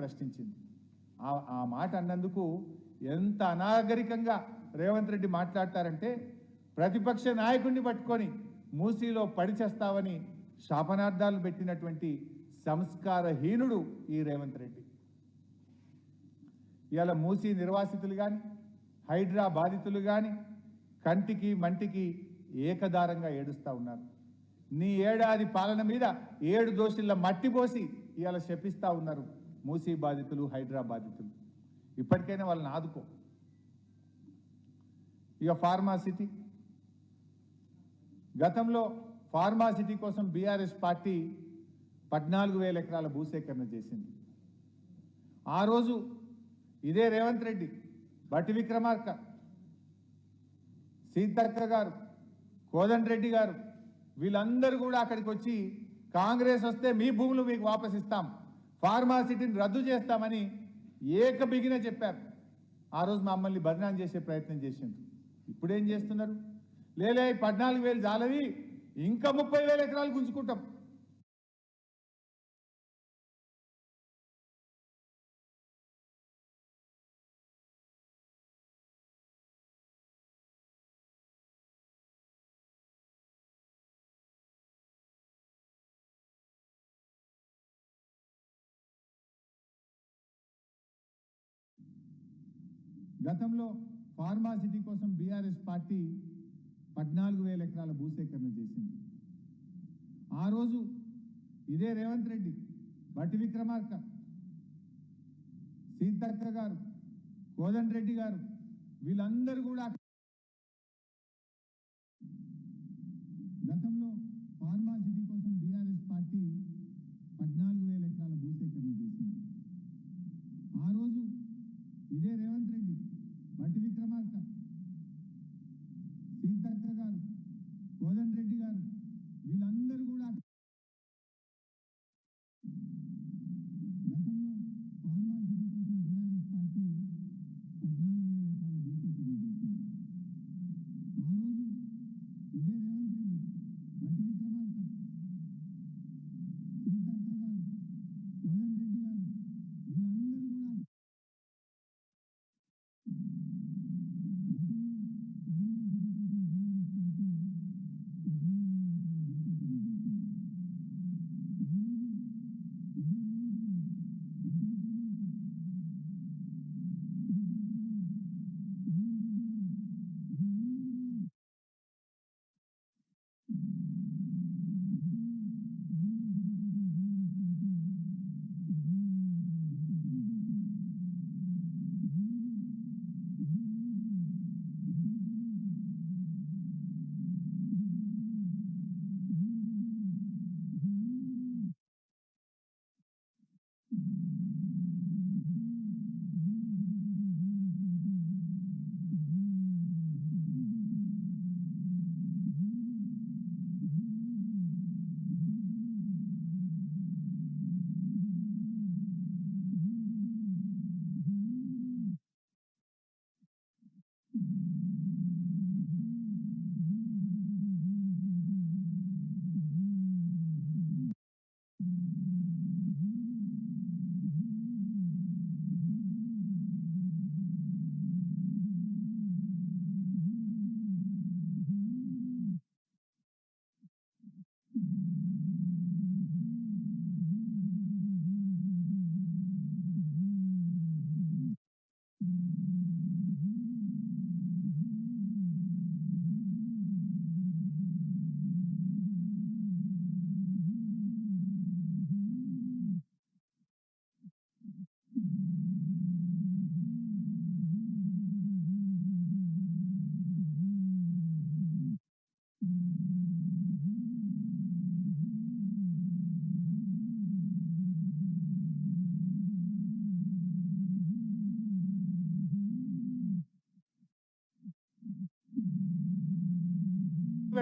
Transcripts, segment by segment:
ప్రశ్నించింది. ఆ ఆ మాట అన్నందుకు ఎంత అనాగరికంగా రేవంత్ రెడ్డి మాట్లాడతారంటే ప్రతిపక్ష నాయకుడిని పట్టుకొని మూసీలో పడిచేస్తావని శాపనార్థాలు పెట్టినటువంటి సంస్కారహీనుడు ఈ రేవంత్ రెడ్డి. ఇవాళ మూసీ నిర్వాసితులు కానీ హైడ్రా బాధితులు కానీ కంటికి మంటికి ఏకదారంగా ఏడుస్తూ ఉన్నారు. నీ ఏడాది పాలన మీద ఏడు దోషుల మట్టి పోసి ఇవాళ శపిస్తా ఉన్నారు. మూసీ బాధితులు హైడ్రా బాధితులు. ఇప్పటికైనా వాళ్ళని ఆదుకో. ఇక ఫార్మాసిటీ గతంలో ఫార్మాసిటీ కోసం బీఆర్ఎస్ పార్టీ పద్నాలుగు వేల ఎకరాల భూసేకరణ చేసింది. ఆ రోజు ఇదే రేవంత్ రెడ్డి బట్టి విక్రమార్క సీతక్క గారు కోదండ్ రెడ్డి గారు వీళ్ళందరూ కూడా అక్కడికి వచ్చి కాంగ్రెస్ వస్తే మీ భూములు మీకు వాపసిస్తాం. ఫార్మాసిటీని రద్దు చేస్తామని ఏకబిగిన చెప్పారు. ఆ రోజు మమ్మల్ని బదనాం చేసే ప్రయత్నం చేసిండ్రు. ఇప్పుడేం చేస్తున్నారు? లేలే పద్నాలుగు వేలు జాలవి ఇంకా ముప్పై వేల ఎకరాలు గుంజుకుంటాం. గతంలో ఫార్మాసిటీ కోసం బీఆర్ఎస్ పార్టీ పద్నాలుగు వేల ఎకరాల భూసేకరణ చేసింది. ఆ రోజు ఇదే రేవంత్ రెడ్డి బట్టి విక్రమార్క సీతక్క గారు కోదండ్ రెడ్డి గారు వీళ్ళందరూ కూడా గతంలో ఫార్మాసిటీ కోసం బీఆర్ఎస్ పార్టీ పద్నాలుగు వేల ఎకరాల భూసేకరణ చేసింది. ఆ రోజు ఇదే రేవంత్ రెడ్డి బట్టి విక్రమార్క సీతక్క గారు కోదండ్ రెడ్డి గారు వీళ్ళందరూ కూడా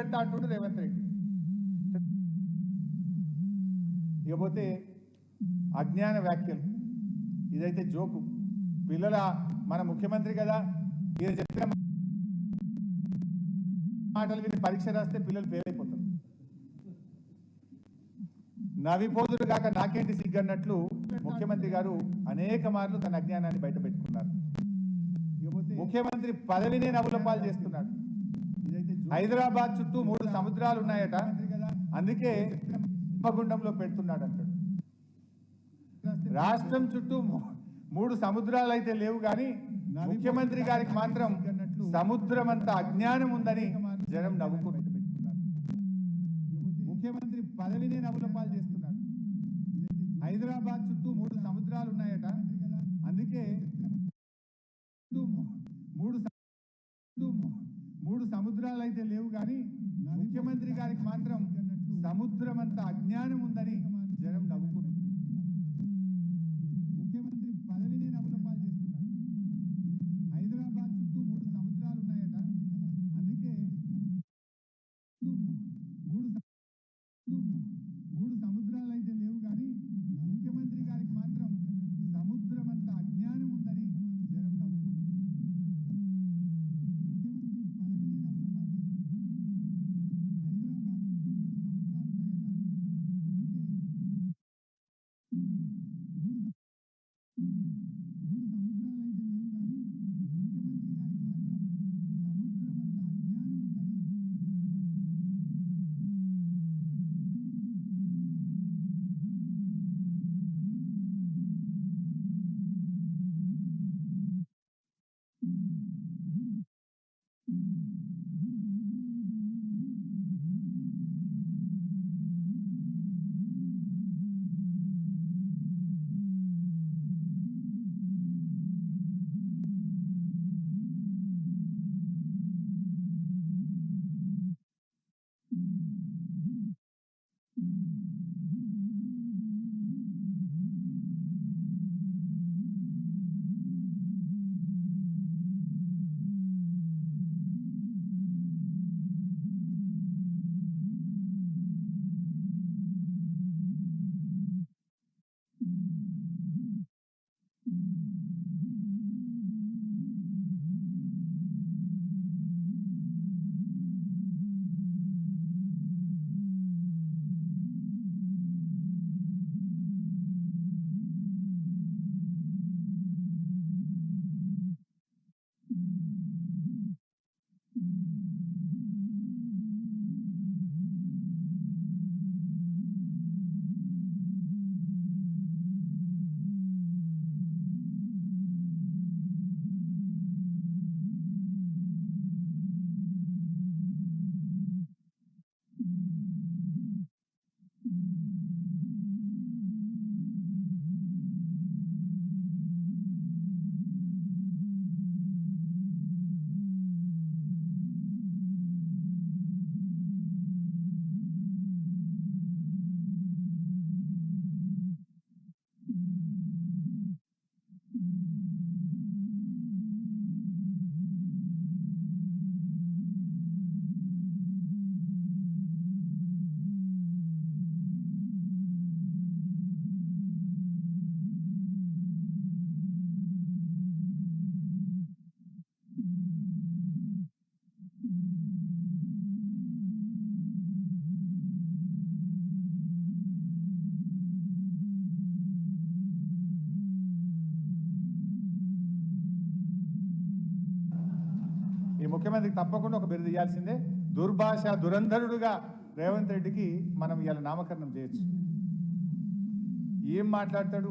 పెడతా అంటుండు రేవంత్ రెడ్డి. ఇకపోతే అజ్ఞాన వ్యాఖ్యలు. ఇదైతే జోకు. పిల్లల మన ముఖ్యమంత్రి కదా ఈయన చెప్పిన మాటలు విని పరీక్ష రాస్తే పిల్లలు ఫెయిల్ అయిపోతారు. నవిపోదురు కాక నాకేంటి సిగ్గన్నట్లు ముఖ్య ముఖ్యమంత్రి గారు అనేక మార్లు తన అజ్ఞానాన్ని బయట పెట్టుకున్నారు. ముఖ్యమంత్రి పదవినే నవ్వుల పాలు చేస్తున్నాడు. హైదరాబాద్ చుట్టూ మూడు సముద్రాలు ఉన్నాయట అందుకే కుంభగుండంలో పెడుతున్నాడు అంటాడు రాష్ట్రం చుట్టూ మూడు సముద్రాలు అయితే లేవు కానీ ముఖ్యమంత్రి గారికి మాత్రం సముద్రం అంత అజ్ఞానం ఉందని జనం నవ్వుకుని పెట్టుకున్నారు. ముఖ్యమంత్రి పదవిని నవ్వుల చేస్తున్నాడు. హైదరాబాద్ చుట్టూ మూడు సముద్రాలు ఉన్నాయట అందుకే చుట్టూ మూ- మూడు స- చుట్టూ మూ- మూడు సముద్రాలు అయితే లేవు కానీ ముఖ్యమంత్రి గారికి మాత్రం సముద్రం అంత అజ్ఞానం ఉందని జనం నవ్వుకుంటూ ముఖ్యమంత్రికి తప్పకుండా ఒక బిరుదు ఇవ్వాల్సిందే దుర్భాష దురంధరుడుగా రేవంత్ రెడ్డికి మనం ఇవాళ నామకరణం చేయొచ్చు. ఏం మాట్లాడతాడు?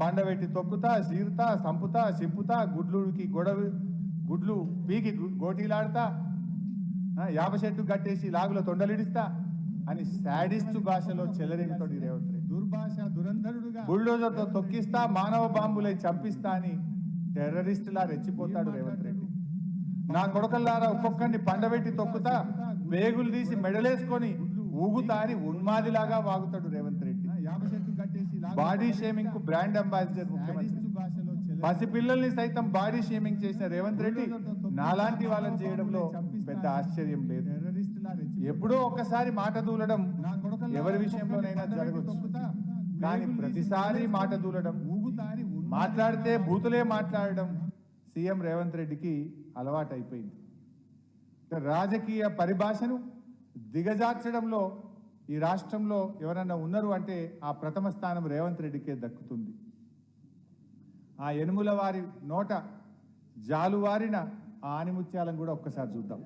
పండబెట్టి తొక్కుతా సీరుతా సంపుతా సింపుతా గుడ్లుకి గొడవ గుడ్లు పీకి గోటీలాడతా యాప చెట్టు కట్టేసి లాగులో తొండలిడిస్తా అని శాడిస్ట్ భాషలో చెల్లరింగుతాడు రేవంత్ రెడ్డి. దుర్భాష దురంధరుడుగా బుల్డోజర్తో తొక్కిస్తా మానవ బాంబులై చంపిస్తా అని టెర్రరిస్టులా రెచ్చిపోతాడు రేవంత్ రెడ్డి. నా కొడుకల్లారా ఒక్కొక్కడిని పండబెట్టి తొక్కుతా వేగులు తీసి మెడలేసుకొని ఊగుతా అని ఉన్మాదిలాగా వాగుతాడు రేవంత్ రెడ్డి. బాడీ షేమింగ్కు బ్రాండ్ అంబాసిడర్ ముఖ్యమంత్రి. పసిపిల్లల్ని సైతం బాడీ షేమింగ్ చేసిన రేవంత్ రెడ్డి నాలాంటి వాళ్ళని చేయడంలో పెద్ద ఆశ్చర్యం లేదు. ఎప్పుడో ఒక్కసారి మాట దూలడం ఎవరి విషయంలోనైనా జరగచ్చు కానీ ప్రతిసారి మాట దూలడం మాట్లాడితే బూతులే మాట్లాడడం సీఎం రేవంత్ రెడ్డికి అలవాటైపోయింది. రాజకీయ పరిభాషను దిగజార్చడంలో ఈ రాష్ట్రంలో ఎవరన్నా ఉన్నారు అంటే ఆ ప్రథమ స్థానం రేవంత్ రెడ్డికే దక్కుతుంది. ఆ ఎనుముల వారి నోట జాలువారిన ఆ ఆనిముత్యాలను కూడా ఒక్కసారి చూద్దాం.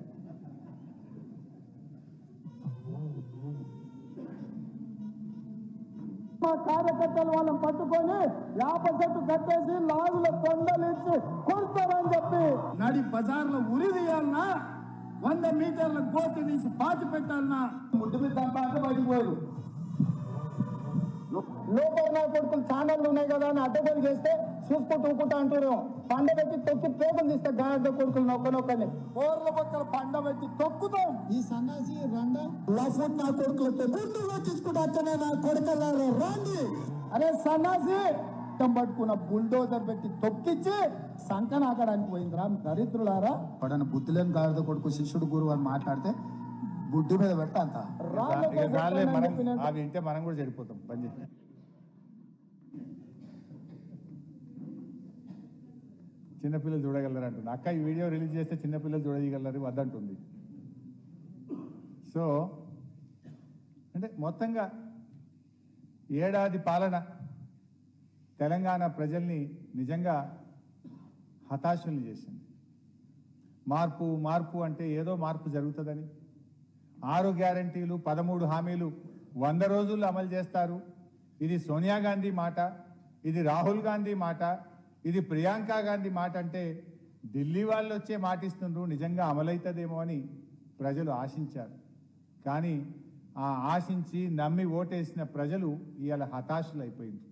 మా కార్యకర్తలు వాళ్ళని పట్టుకొని వేప చెట్టు కట్టేసి లాగుల కొండలిచ్చి కొడతారని చెప్పి నడి బజార్లో ఉరి తీయాలన్నా వంద మీటర్ల గోతి తీసి పాతి పెట్టాలన్నా. మీద తప్ప అంటే బయటికి పోయారు. లోపల నా కొడుకులు ఛానళ్ళు ఉన్నాయి కదా అని అడ్డగోలు చేస్తే చూసుకుంటూ ఊకుంటా అంటారు పండ పెట్టి తొక్కి పేపలు తీస్తే గాడిద కొడుకులు నొక్కనొక్కని. కోర్ల పక్కన పండ పెట్టి తొక్కుతాం. ఈ సన్నాసి రండ? లఫుట్ నా కొడుకులతో కొట్టించుకుంటూ అట్టనే నా కొడుకల్లారా రండి! అరే సన్నాసి అడ్డం పట్టుకున్న బుల్డోజర్ పెట్టి తొక్కిచ్చి సంక నాకడానికి పోయిందిరా దరిద్రులారా. వాడని బుద్ధి లేని గాడిద కొడుకు శిష్యుడు గురువు అని మాట్లాడితే బుడ్డి మీద పెట్ట అంత. మనం కూడా చెడిపోతాం. పని చిన్నపిల్లలు చూడగలరు అంటుంది అక్క ఈ వీడియో రిలీజ్ చేస్తే చిన్నపిల్లలు చూడగలరు వద్దంటుంది. సో అంటే మొత్తంగా ఏడాది పాలన తెలంగాణ ప్రజల్ని నిజంగా హతాశుల్ని చేసింది. మార్పు మార్పు అంటే ఏదో మార్పు జరుగుతుందని. ఆరు గ్యారంటీలు పదమూడు హామీలు వంద రోజుల్లో అమలు చేస్తారు. ఇది సోనియా గాంధీ మాట ఇది రాహుల్ గాంధీ మాట ఇది ప్రియాంక గాంధీ మాట అంటే ఢిల్లీ వాళ్ళు వచ్చే మాటిస్తుండ్రు నిజంగా అమలవుతుందేమో అని ప్రజలు ఆశించారు. కానీ ఆ ఆశించి నమ్మి ఓటేసిన ప్రజలు ఇవాళ హతాశులు అయిపోయింది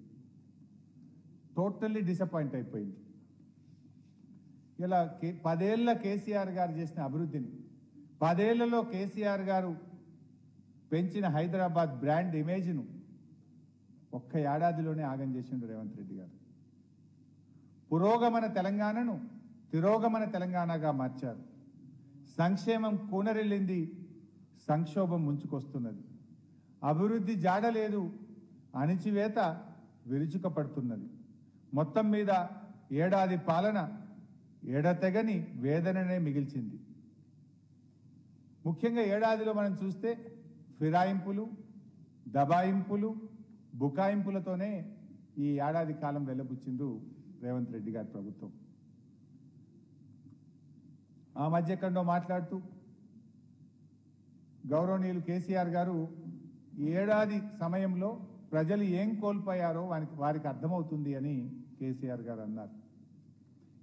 టోటల్లీ డిసప్పాయింట్ అయిపోయింది ఇలా కే పదేళ్ళ కేసీఆర్ గారు చేసిన అభివృద్ధిని పదేళ్ళలో కేసీఆర్ గారు పెంచిన హైదరాబాద్ బ్రాండ్ ఇమేజ్ను ఒక్క ఏడాదిలోనే ఆగం చేసిండు రేవంత్ రెడ్డి గారు. పురోగమన తెలంగాణను తిరోగమన తెలంగాణగా మార్చారు. సంక్షేమం కూనరెళ్ళింది సంక్షోభం ముంచుకొస్తున్నది. అభివృద్ధి జాడలేదు అణిచివేత విరుచుకపడుతున్నది. మొత్తం మీద ఏడాది పాలన ఎడతెగని వేదననే మిగిల్చింది. ముఖ్యంగా ఏడాదిలో మనం చూస్తే ఫిరాయింపులు దబాయింపులు బుకాయింపులతోనే ఈ ఏడాది కాలం వెళ్ళబుచ్చిండు రేవంత్ రెడ్డి గారి ప్రభుత్వం. ఆ మధ్య ఎక్కడో మాట్లాడుతూ గౌరవనీయులు కేసీఆర్ గారు ఏడాది సమయంలో ప్రజలు ఏం కోల్పోయారో వారికి వారికి అర్థమవుతుంది అని కేసీఆర్ గారు అన్నారు.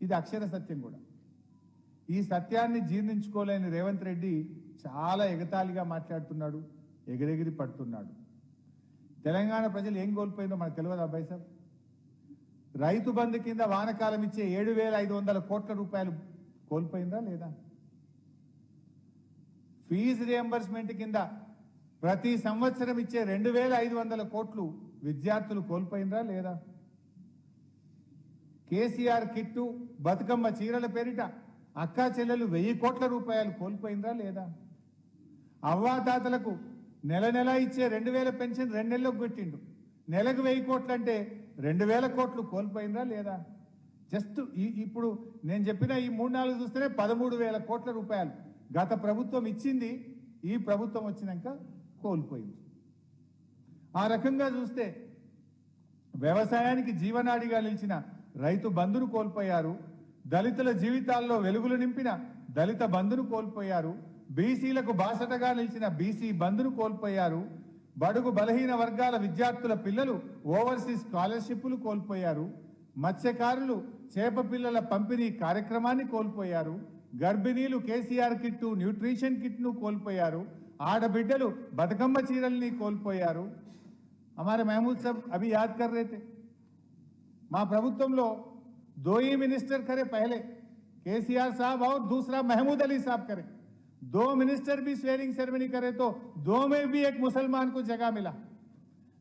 ఇది అక్షర సత్యం కూడా. ఈ సత్యాన్ని జీర్ణించుకోలేని రేవంత్ రెడ్డి చాలా ఎగతాళిగా మాట్లాడుతున్నాడు ఎగిరెగిరి పడుతున్నాడు. తెలంగాణ ప్రజలు ఏం కోల్పోయిందో మనకు తెలియదు అబ్బాయి సార్ రైతు బంధు కింద వానకాలం ఇచ్చే ఏడు వేల ఐదు వందల కోట్ల రూపాయలు కోల్పోయిందా లేదా? ఫీజు రియంబర్స్మెంట్ కింద ప్రతి సంవత్సరం ఇచ్చే రెండు వేల ఐదు వందల కోట్లు విద్యార్థులు కోల్పోయిందా లేదా? కేసీఆర్ కిట్టు బతుకమ్మ చీరల పేరిట అక్కా చెల్లెలు వెయ్యి కోట్ల రూపాయలు కోల్పోయిందా లేదా? అవ్వాతాతలకు నెల నెల ఇచ్చే రెండు వేల పెన్షన్ రెండు నెలలకు పెట్టిండు నెలకు వెయ్యి కోట్లంటే రెండు వేల కోట్లు కోల్పోయిందా లేదా? జస్ట్ ఈ- ఇప్పుడు నేను చెప్పిన ఈ మూడు నాలుగు చూస్తేనే పదమూడు వేల కోట్ల రూపాయలు. గత ప్రభుత్వం ఇచ్చింది ఈ ప్రభుత్వం వచ్చినాక కోల్పోయింది. ఆ రకంగా చూస్తే వ్యవసాయానికి జీవనాడిగా నిలిచిన రైతు బంధును కోల్పోయారు దళితుల జీవితాల్లో వెలుగులు నింపిన దళిత బంధును కోల్పోయారు బీసీలకు బాసటగా నిలిచిన బీసీ బంధును కోల్పోయారు బడుగు బలహీన వర్గాల విద్యార్థుల పిల్లలు ఓవర్సీస్ స్కాలర్షిప్లు కోల్పోయారు మత్స్యకారులు చేప పిల్లల పంపిణీ కార్యక్రమాన్ని కోల్పోయారు గర్భిణీలు కేసీఆర్ కిట్టు న్యూట్రిషన్ కిట్ను కోల్పోయారు ఆడబిడ్డలు బతుకమ్మ చీరల్ని కోల్పోయారు हमारे महमूद साहब अभी याद कर रहे थे మా ప్రభుత్వంలో दो ही मिनिस्टर करे पहले केसीआर साहब और दूसरा महमूद अली साहब करे दो मिनिस्टर भी स्वेरिंग सेरेमनी करे तो दो में भी एक मुसलमान को जगह मिला।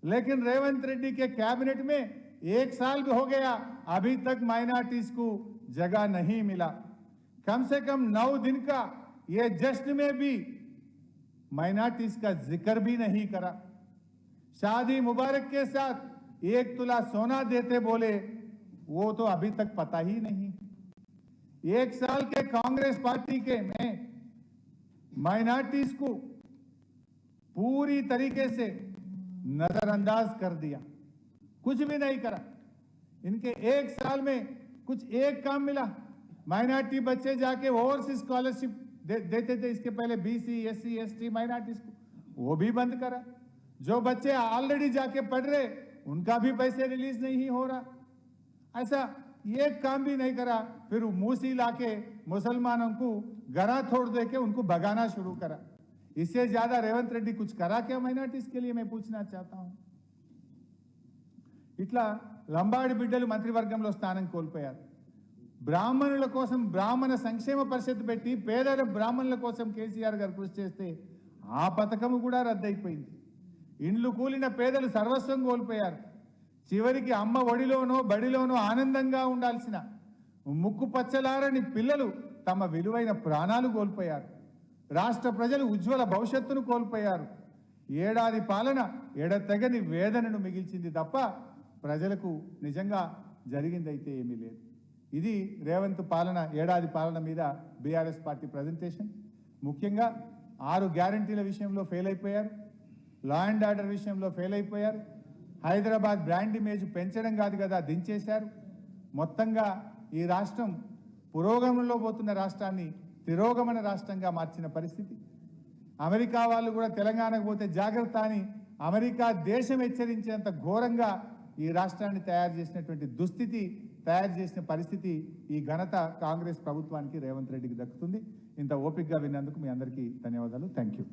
लेकिन रेवंत रेड्डी के कैबिनेट में एक साल भी हो गया, अभी तक माइनॉरिटीज को जगह नहीं मिला। कम से कम नौ दिन का ये जश्न में भी माइनॉरिटीज का ज़िक्र भी नहीं करा। शादी मुबारक के साथ एक तुला सोना देते बोले, वो तो अभी तक पता ही नहीं। एक साल के कांग्रेस पार्टी के में माइनॉरिटीज को पूरी तरीके से नजरअंदाज कर दिया। कुछ भी नहीं करा। इनके एक साल में कुछ एक काम मिला। माइनॉरिटी बच्चे जाके ओवरसीज स्कॉलरशिप दे, देते थे। इसके पहले बीसी एससी एसटी माइनॉरिटीज को। वो भी बंद करा। जो बच्चे ऑलरेडी जाके पढ़ रहे उनका भी पैसे रिलीज़ नहीं हो रहा। ऐसा एक काम भी नहीं करा फिर मूसी लाके मुसलमानों को गरा थोड़ दे के उनको भगाना शुरू करा इससे ज्यादा रेवंत रेड्डी कुछ करा क्या माइनॉरिटीज के लिए मैं पूछना चाहता हूं ఇట్లా లంబాడి బిడ్డలు మంత్రివర్గంలో స్థానం కోల్పోయారు బ్రాహ్మణుల కోసం బ్రాహ్మణ సంక్షేమ పరిషత్ పెట్టి పేదల బ్రాహ్మణుల కోసం కేసీఆర్ గారు కృషి చేస్తే ఆ పథకం కూడా రద్దయిపోయింది ఇండ్లు కూలిన పేదలు సర్వస్వం కోల్పోయారు చివరికి అమ్మ ఒడిలోనో బడిలోనో ఆనందంగా ఉండాల్సిన ముక్కు పచ్చలారని పిల్లలు తమ విలువైన ప్రాణాలు కోల్పోయారు. రాష్ట్ర ప్రజలు ఉజ్వల భవిష్యత్తును కోల్పోయారు. ఏడాది పాలన ఎడతెగని వేదనను మిగిల్చింది తప్ప ప్రజలకు నిజంగా జరిగిందైతే ఏమీ లేదు. ఇది రేవంత్ పాలన ఏడాది పాలన మీద బీఆర్ఎస్ పార్టీ ప్రజెంటేషన్ ముఖ్యంగా ఆరు గ్యారంటీల విషయంలో ఫెయిల్ అయిపోయారు. లా అండ్ ఆర్డర్ విషయంలో ఫెయిల్ అయిపోయారు. హైదరాబాద్ బ్రాండ్ ఇమేజ్ పెంచడం కాదు కదా దించేశారు. మొత్తంగా ఈ రాష్ట్రం పురోగమనంలో పోతున్న రాష్ట్రాన్ని తిరోగమన రాష్ట్రంగా మార్చిన పరిస్థితి. అమెరికా వాళ్ళు కూడా తెలంగాణకు పోతే జాగ్రత్త అని అమెరికా దేశం హెచ్చరించేంత ఘోరంగా ఈ రాష్ట్రాన్ని తయారు చేసినటువంటి దుస్థితి తయారు చేసిన పరిస్థితి ఈ ఘనత కాంగ్రెస్ ప్రభుత్వానికి రేవంత్ రెడ్డికి దక్కుతుంది. ఇంత ఓపికగా విన్నందుకు మీ అందరికీ ధన్యవాదాలు. Thank you